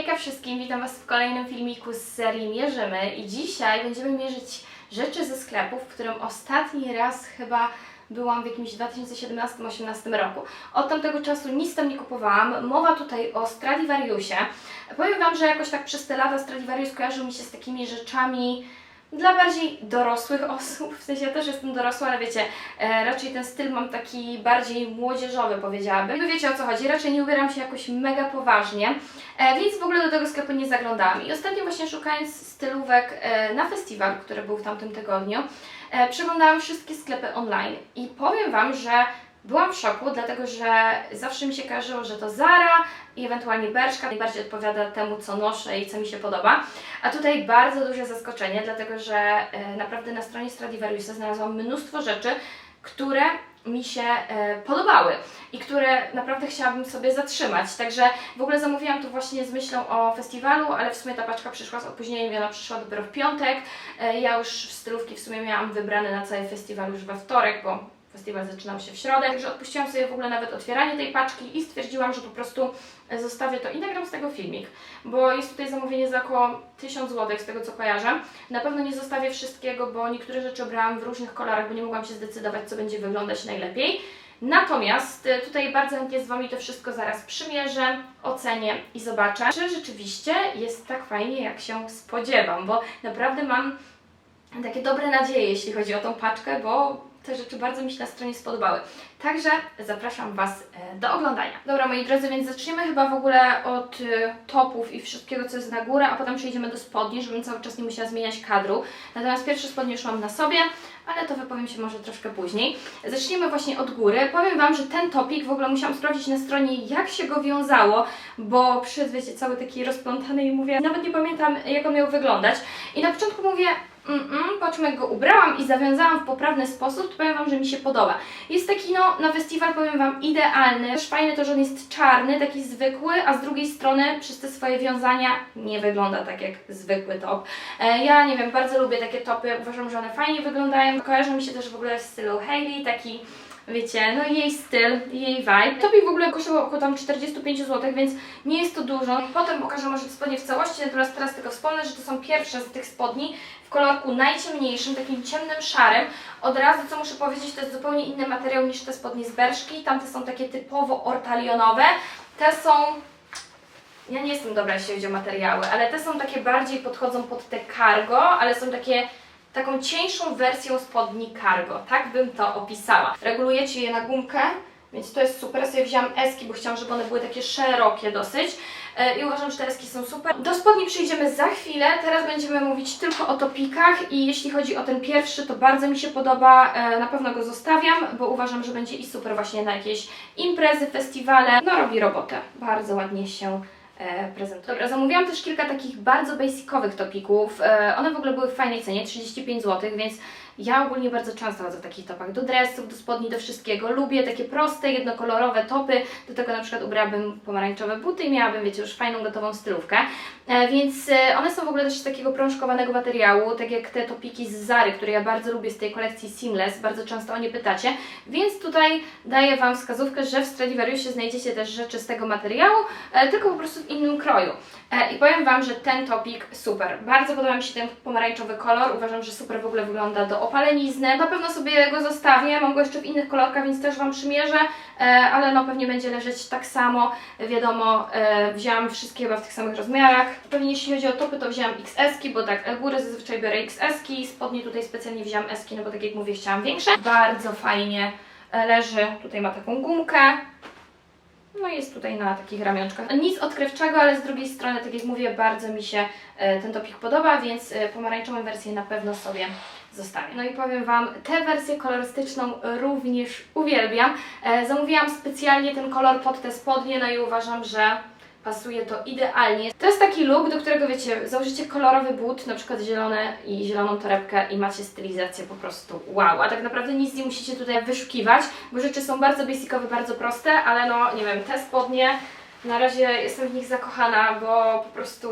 Hejka wszystkim, witam Was w kolejnym filmiku z serii Mierzymy i dzisiaj będziemy mierzyć rzeczy ze sklepów, w którym ostatni raz chyba byłam w jakimś 2017-2018 roku. Od tamtego czasu nic tam nie kupowałam. Mowa tutaj o Stradivariusie. Powiem Wam, że jakoś tak przez te lata Stradivarius kojarzył mi się z takimi rzeczami dla bardziej dorosłych osób, w sensie ja też jestem dorosła, ale wiecie, e, raczej ten styl mam taki bardziej młodzieżowy powiedziałabym. Wy wiecie o co chodzi, raczej nie ubieram się jakoś mega poważnie, e, więc w ogóle do tego sklepu nie zaglądałam. I ostatnio właśnie szukając stylówek e, na festiwal, który był w tamtym tygodniu, e, przeglądałam wszystkie sklepy online i powiem Wam, że Byłam w szoku, dlatego że zawsze mi się kojarzyło, że to Zara i ewentualnie Bershka najbardziej odpowiada temu, co noszę i co mi się podoba. A tutaj bardzo duże zaskoczenie, dlatego że e, naprawdę na stronie Stradivariusa znalazłam mnóstwo rzeczy, które mi się e, podobały i które naprawdę chciałabym sobie zatrzymać. Także w ogóle zamówiłam to właśnie z myślą o festiwalu, ale w sumie ta paczka przyszła z opóźnieniem ona przyszła dopiero w piątek. E, ja już stylówki w sumie miałam wybrane na cały festiwal już we wtorek, bo Festiwal zaczynał się w środę, także odpuściłam sobie w ogóle nawet otwieranie tej paczki i stwierdziłam, że po prostu zostawię to i nagram z tego filmik, bo jest tutaj zamówienie za około 1000 zł z tego co kojarzę. Na pewno nie zostawię wszystkiego, bo niektóre rzeczy brałam w różnych kolorach, bo nie mogłam się zdecydować, co będzie wyglądać najlepiej. Natomiast y, tutaj bardzo chętnie z Wami to wszystko zaraz przymierzę, ocenię i zobaczę, czy rzeczywiście jest tak fajnie, jak się spodziewam, bo naprawdę mam takie dobre nadzieje, jeśli chodzi o tą paczkę, bo te rzeczy bardzo mi się na stronie spodobały. Także zapraszam Was e, do oglądania. Dobra, moi drodzy, więc zaczniemy chyba w ogóle od e, topów i wszystkiego, co jest na górę, a potem przejdziemy do spodni, żebym cały czas nie musiała zmieniać kadru. Natomiast pierwsze spodnie już mam na sobie, ale to wypowiem się może troszkę później. Zacznijmy właśnie od góry. Powiem Wam, że ten topik w ogóle musiałam sprawdzić na stronie, jak się go wiązało, bo przyszedł, wiecie, cały taki rozplątany i mówię, nawet nie pamiętam, jak on miał wyglądać. I na początku mówię, Mm-mm, po czym jak go ubrałam i zawiązałam w poprawny sposób, to powiem Wam, że mi się podoba. Jest taki, no, na festiwal powiem Wam, idealny. Też fajne to, że on jest czarny, taki zwykły, a z drugiej strony przez te swoje wiązania nie wygląda tak jak zwykły top. E, ja nie wiem, bardzo lubię takie topy, uważam, że one fajnie wyglądają. Kojarzą mi się też w ogóle w stylu Hailey, taki wiecie, no jej styl, jej vibe. Topik w ogóle kosztował około tam 45 zł, więc nie jest to dużo. Potem pokażę może spodnie w całości, natomiast teraz tylko wspomnę, że to są pierwsze z tych spodni w kolorku najciemniejszym, takim ciemnym szarym. Od razu, co muszę powiedzieć, to jest zupełnie inny materiał niż te spodnie z Berszki. Tamte są takie typowo ortalionowe. Te są ja nie jestem dobra, jeśli chodzi o materiały, ale te są takie bardziej podchodzą pod te cargo, ale są takie taką cieńszą wersją spodni cargo, tak bym to opisała. Regulujecie je na gumkę, więc to jest super. Ja sobie wziąłam eski, bo chciałam, żeby one były takie szerokie dosyć e, i uważam, że te eski są super. Do spodni przyjdziemy za chwilę, teraz będziemy mówić tylko o topikach i jeśli chodzi o ten pierwszy, to bardzo mi się podoba, e, na pewno go zostawiam, bo uważam, że będzie i super właśnie na jakieś imprezy, festiwale. No robi robotę, bardzo ładnie się e, prezentuje. Dobra, zamówiłam też kilka takich bardzo basicowych topików. E, one w ogóle były w fajnej cenie, 35 zł, więc ja ogólnie bardzo często chodzę w takich topach, do dresów, do spodni, do wszystkiego. Lubię takie proste, jednokolorowe topy, do tego na przykład ubrałabym pomarańczowe buty i miałabym, wiecie, już fajną, gotową stylówkę. E, więc e, one są w ogóle też z takiego prążkowanego materiału, tak jak te topiki z Zary, które ja bardzo lubię z tej kolekcji Seamless, bardzo często o nie pytacie. Więc tutaj daję Wam wskazówkę, że w Stradivariusie znajdziecie też rzeczy z tego materiału, e, tylko po prostu w innym kroju. I powiem Wam, że ten topik super. Bardzo podoba mi się ten pomarańczowy kolor. Uważam, że super w ogóle wygląda do opalenizny. Na pewno sobie go zostawię. Mam go jeszcze w innych kolorkach, więc też Wam przymierzę. E, ale no pewnie będzie leżeć tak samo. Wiadomo, e, wzięłam wszystkie chyba w tych samych rozmiarach. Pewnie jeśli chodzi o topy, to wzięłam XS-ki, bo tak, góry zazwyczaj biorę XS-ki. Spodnie tutaj specjalnie wzięłam S-ki, no bo tak jak mówię, chciałam większe. Bardzo fajnie leży. Tutaj ma taką gumkę. No jest tutaj na takich ramionczkach. Nic odkrywczego, ale z drugiej strony, tak jak mówię, bardzo mi się e, ten topik podoba, więc e, pomarańczową wersję na pewno sobie zostawię. No i powiem Wam, tę wersję kolorystyczną również uwielbiam. E, zamówiłam specjalnie ten kolor pod te spodnie, no i uważam, że pasuje to idealnie. To jest taki look, do którego wiecie, założycie kolorowy but, na przykład zielone i zieloną torebkę i macie stylizację po prostu wow. A tak naprawdę nic nie musicie tutaj wyszukiwać, bo rzeczy są bardzo basicowe, bardzo proste, ale no nie wiem, te spodnie na razie jestem w nich zakochana, bo po prostu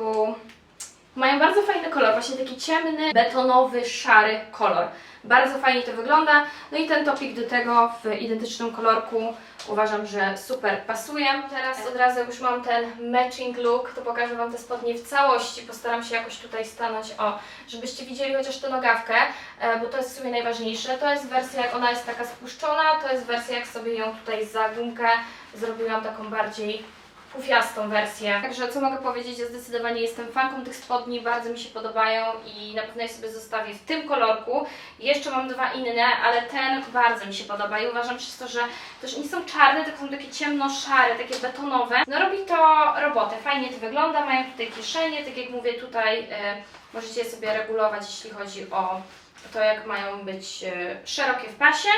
Mają bardzo fajny kolor, właśnie taki ciemny, betonowy, szary kolor. Bardzo fajnie to wygląda. No i ten topik do tego w identycznym kolorku uważam, że super pasuje. Teraz od razu już mam ten matching look, to pokażę Wam te spodnie w całości. Postaram się jakoś tutaj stanąć, o, żebyście widzieli chociaż tę nogawkę, e, bo to jest w sumie najważniejsze. To jest wersja, jak ona jest taka spuszczona, to jest wersja, jak sobie ją tutaj za gumkę zrobiłam taką bardziej pufiastą wersję. Także co mogę powiedzieć, ja zdecydowanie jestem fanką tych spodni, bardzo mi się podobają i na pewno je sobie zostawię w tym kolorku. Jeszcze mam dwa inne, ale ten bardzo mi się podoba i uważam przez to, że też nie są czarne, tylko są takie ciemno-szare, takie betonowe. No robi to robotę, fajnie to wygląda, mają tutaj kieszenie, tak jak mówię tutaj e, możecie sobie regulować, jeśli chodzi o to jak mają być e, szerokie w pasie.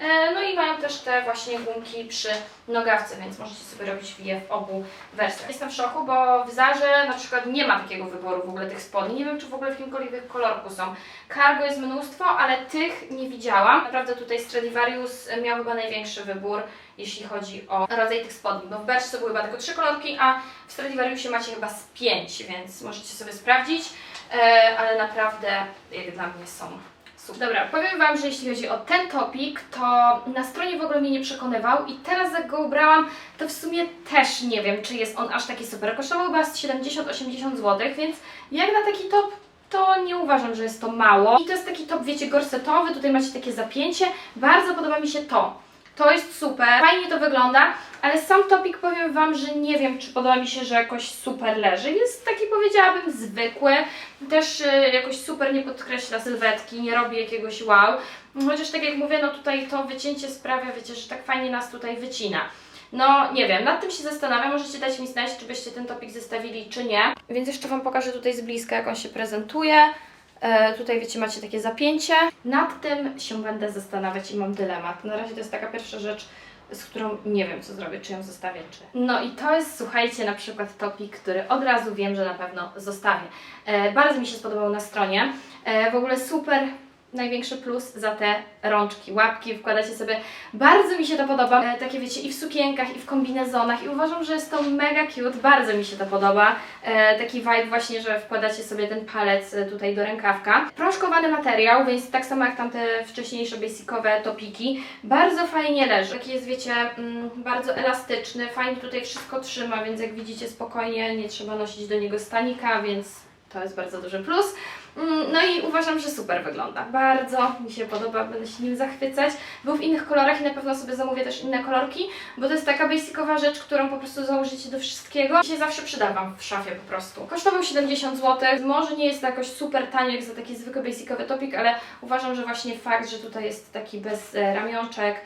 E, No i mają też te właśnie gumki przy nogawce, więc możecie sobie robić je w obu wersjach. Jestem w szoku, bo w Zarze na przykład nie ma takiego wyboru w ogóle tych spodni. Nie wiem, czy w ogóle w jakimkolwiek kolorku są. Cargo jest mnóstwo, ale tych nie widziałam. Naprawdę tutaj Stradivarius miał chyba największy wybór, jeśli chodzi o rodzaj tych spodni, bo w Bershce były chyba tylko trzy kolorki, a w Stradivariusie macie chyba z pięć, więc możecie sobie sprawdzić. E, ale naprawdę jak dla mnie są Dobra, powiem Wam, że jeśli chodzi o ten topik, to na stronie w ogóle mnie nie przekonywał i teraz jak go ubrałam, to w sumie też nie wiem, czy jest on aż taki super. Kosztował chyba z 70-80 zł, więc jak na taki top to nie uważam, że jest to mało. I to jest taki top, wiecie, gorsetowy, tutaj macie takie zapięcie. Bardzo podoba mi się to. To jest super, fajnie to wygląda, ale sam topik powiem Wam, że nie wiem, czy podoba mi się, że jakoś super leży. Jest taki, powiedziałabym, zwykły, też y, jakoś super nie podkreśla sylwetki, nie robi jakiegoś wow. Chociaż tak jak mówię, no tutaj to wycięcie sprawia, wiecie, że tak fajnie nas tutaj wycina. No, nie wiem, nad tym się zastanawiam. Możecie dać mi znać, czy byście ten topik zestawili, czy nie. Więc jeszcze Wam pokażę tutaj z bliska, jak on się prezentuje. E, tutaj wiecie, macie takie zapięcie. Nad tym się będę zastanawiać i mam dylemat. Na razie to jest taka pierwsza rzecz, z którą nie wiem, co zrobię, czy ją zostawię, czy. No i to jest, słuchajcie, na przykład topik, który od razu wiem, że na pewno zostawię. E, bardzo mi się spodobał na stronie. E, w ogóle super. Największy plus za te rączki, łapki wkładacie sobie. Bardzo mi się to podoba. E, takie wiecie, i w sukienkach, i w kombinezonach. I uważam, że jest to mega cute. Bardzo mi się to podoba. E, taki vibe właśnie, że wkładacie sobie ten palec e, tutaj do rękawka. Proszkowany materiał, więc tak samo jak tamte wcześniejsze basicowe topiki. Bardzo fajnie leży. Taki jest, wiecie, mm, bardzo elastyczny. Fajnie tutaj wszystko trzyma, więc jak widzicie spokojnie, nie trzeba nosić do niego stanika, więc to jest bardzo duży plus. Mm, No i uważam, że super wygląda. Bardzo mi się podoba, będę się nim zachwycać. Był w innych kolorach i na pewno sobie zamówię też inne kolorki, bo to jest taka basicowa rzecz, którą po prostu założycie do wszystkiego i się zawsze przydawam w szafie po prostu. Kosztował 70 zł. Może nie jest to jakoś super tanio jak za taki zwykły basicowy topik, ale uważam, że właśnie fakt, że tutaj jest taki bez e, ramionczek,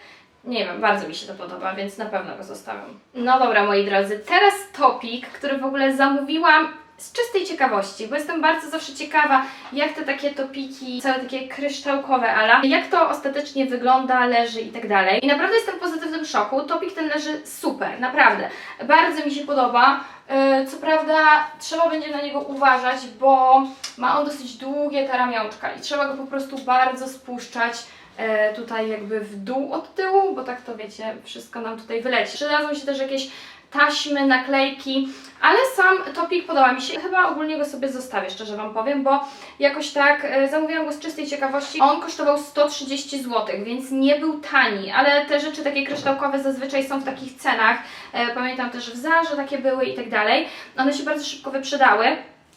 nie wiem, bardzo mi się to podoba, więc na pewno go zostawiam. No dobra, moi drodzy, teraz topik, który w ogóle zamówiłam z czystej ciekawości, bo jestem bardzo zawsze ciekawa, jak te takie topiki, całe takie kryształkowe ala, jak to ostatecznie wygląda, leży i tak dalej. I naprawdę jestem w pozytywnym szoku. Topik ten leży super, naprawdę. Bardzo mi się podoba. Yy, Co prawda trzeba będzie na niego uważać, bo ma on dosyć długie te ramionczka i trzeba go po prostu bardzo spuszczać e, tutaj jakby w dół od tyłu, bo tak to wiecie, wszystko nam tutaj wyleci. Przydadzą się też jakieś taśmy, naklejki, ale sam topik podoba mi się. Chyba ogólnie go sobie zostawię, szczerze Wam powiem, bo jakoś tak e, zamówiłam go z czystej ciekawości. On kosztował 130 zł, więc nie był tani, ale te rzeczy takie kryształkowe zazwyczaj są w takich cenach. E, pamiętam też w Zarze takie były i tak dalej. One się bardzo szybko wyprzedały,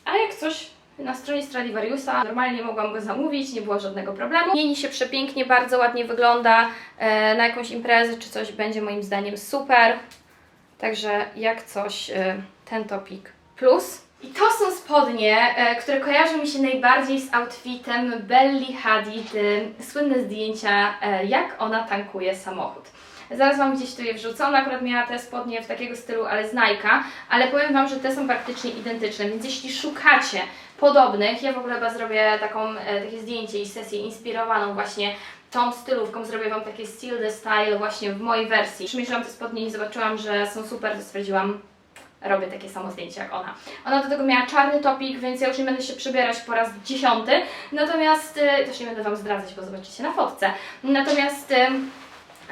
a jak coś na stronie Stradivariusa. Normalnie mogłam go zamówić, nie było żadnego problemu. Mieni się przepięknie, bardzo ładnie wygląda. E, na jakąś imprezę czy coś będzie moim zdaniem super. Także jak coś, e, ten topik plus. I to są spodnie, e, które kojarzą mi się najbardziej z outfitem Belly Hadid, e, słynne zdjęcia, jak ona tankuje samochód. Zaraz Wam gdzieś tu je wrzucę. Akurat miała te spodnie w takiego stylu, ale z Nike'a, ale powiem Wam, że te są praktycznie identyczne, więc jeśli szukacie podobnych, ja w ogóle zrobię taką, e, takie zdjęcie i sesję inspirowaną właśnie tą stylówką, zrobię Wam takie Steal the Style właśnie w mojej wersji. Przymierzyłam te spodnie i zobaczyłam, że są super, to stwierdziłam, robię takie samo zdjęcie jak ona. Ona do tego miała czarny topik, więc ja już nie będę się przebierać po raz dziesiąty, natomiast, y, też nie będę Wam zdradzać, bo zobaczycie na fotce. Natomiast... ym,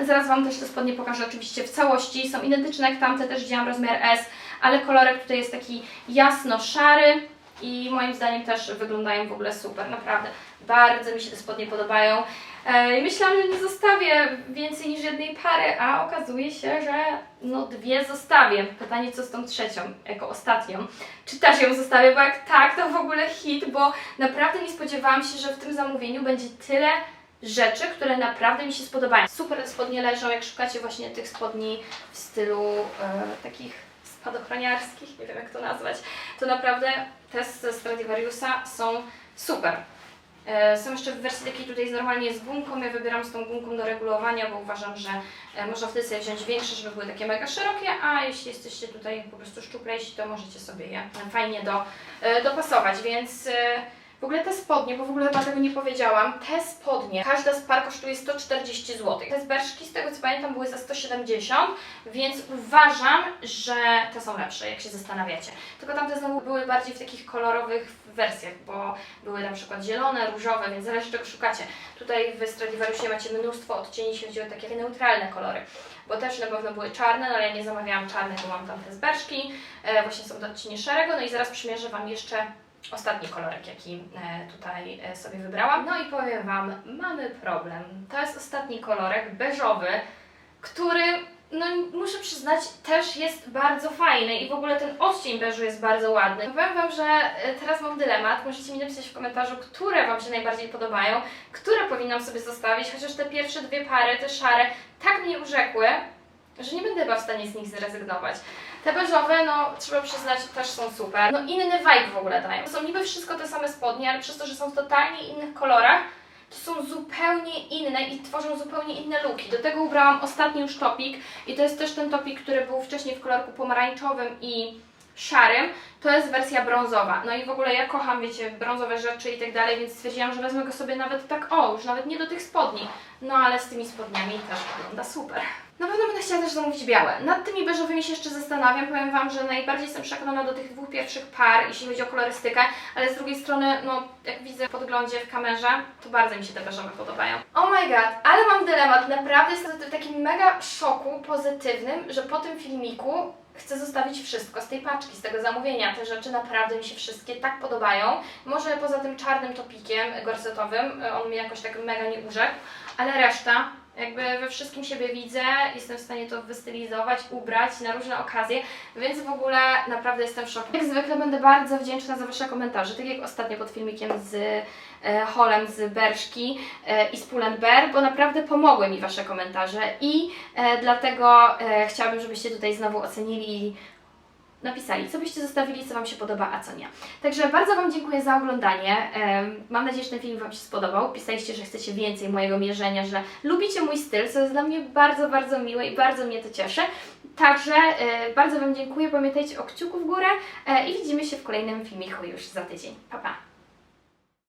Zaraz Wam też te spodnie pokażę oczywiście w całości. Są identyczne jak tamte, też wzięłam rozmiar S, ale kolorek tutaj jest taki jasno-szary. I moim zdaniem też wyglądają w ogóle super, naprawdę. Bardzo mi się te spodnie podobają. E, I myślałam, że nie zostawię więcej niż jednej pary, a okazuje się, że no dwie zostawię. Pytanie, co z tą trzecią, jako ostatnią. Czy też ją zostawię, bo jak tak, to w ogóle hit, bo naprawdę nie spodziewałam się, że w tym zamówieniu będzie tyle rzeczy, które naprawdę mi się spodobają. Super spodnie leżą, jak szukacie właśnie tych spodni w stylu e, takich spadochroniarskich, nie wiem jak to nazwać, to naprawdę te ze Stradivariusa są super. E, Są jeszcze w wersji takiej tutaj normalnie z gumką. Ja wybieram z tą gumką do regulowania, bo uważam, że e, można wtedy sobie wziąć większe, żeby były takie mega szerokie, a jeśli jesteście tutaj po prostu szczuplejsi, to możecie sobie je fajnie do, e, dopasować, więc ogóle te spodnie, bo w ogóle chyba tego nie powiedziałam, te spodnie, każda z par kosztuje 140 zł. Te z berszki, z tego co pamiętam, były za 170, więc uważam, że te są lepsze, jak się zastanawiacie. Tylko tamte znowu były bardziej w takich kolorowych wersjach, bo były na przykład zielone, różowe, więc zależy czego szukacie. Tutaj w Stradivariusie macie mnóstwo odcieni, jeśli chodzi o takie neutralne kolory, bo też na pewno były czarne, no ale ja nie zamawiałam czarnych, bo mam tam te z berszki, e, właśnie są to odcienie szarego, no i zaraz przymierzę Wam jeszcze ostatni kolorek, jaki e, tutaj e, sobie wybrałam. No i powiem Wam, mamy problem. To jest ostatni kolorek, beżowy, który, no muszę przyznać, też jest bardzo fajny i w ogóle ten odcień beżu jest bardzo ładny. Powiem Wam, że e, teraz mam dylemat, możecie mi napisać w komentarzu, które Wam się najbardziej podobają, które powinnam sobie zostawić, chociaż te pierwsze dwie pary, te szare, tak mnie urzekły, że nie będę chyba w stanie z nich zrezygnować. Te beżowe, no trzeba przyznać, też są super. No inny vibe w ogóle dają. Są niby wszystko te same spodnie, ale przez to, że są w totalnie innych kolorach, to są zupełnie inne i tworzą zupełnie inne looki. Do tego ubrałam ostatni już topik i to jest też ten topik, który był wcześniej w kolorku pomarańczowym i szarym. To jest wersja brązowa. No i w ogóle ja kocham, wiecie, brązowe rzeczy i tak dalej, więc stwierdziłam, że wezmę go sobie nawet tak, o, już nawet nie do tych spodni. No ale z tymi spodniami też wygląda super. Na pewno będę chciała też zamówić białe. Nad tymi beżowymi się jeszcze zastanawiam. Powiem Wam, że najbardziej jestem przekonana do tych dwóch pierwszych par, jeśli chodzi o kolorystykę, ale z drugiej strony, no jak widzę w podglądzie w kamerze, to bardzo mi się te beżowe podobają. Oh my god, ale mam dylemat. Naprawdę jestem w takim mega szoku pozytywnym, że po tym filmiku chcę zostawić wszystko z tej paczki, z tego zamówienia. Te rzeczy naprawdę mi się wszystkie tak podobają. Może poza tym czarnym topikiem gorsetowym, y, on mi jakoś tak mega nie urzekł, ale reszta jakby we wszystkim siebie widzę, jestem w stanie to wystylizować, ubrać na różne okazje, więc w ogóle naprawdę jestem w szoku. Jak zwykle będę bardzo wdzięczna za Wasze komentarze, tak jak ostatnio pod filmikiem z e, Holem z Berszki e, i z Pull&Bear, bo naprawdę pomogły mi Wasze komentarze i e, dlatego e, chciałabym, żebyście tutaj znowu ocenili napisali, co byście zostawili, co Wam się podoba, a co nie. Także bardzo Wam dziękuję za oglądanie. Mam nadzieję, że ten film Wam się spodobał. Pisaliście, że chcecie więcej mojego mierzenia, że lubicie mój styl, co jest dla mnie bardzo, bardzo miłe i bardzo mnie to cieszy. Także e, bardzo Wam dziękuję. Pamiętajcie o kciuku w górę e, i widzimy się w kolejnym filmiku już za tydzień. Pa, pa!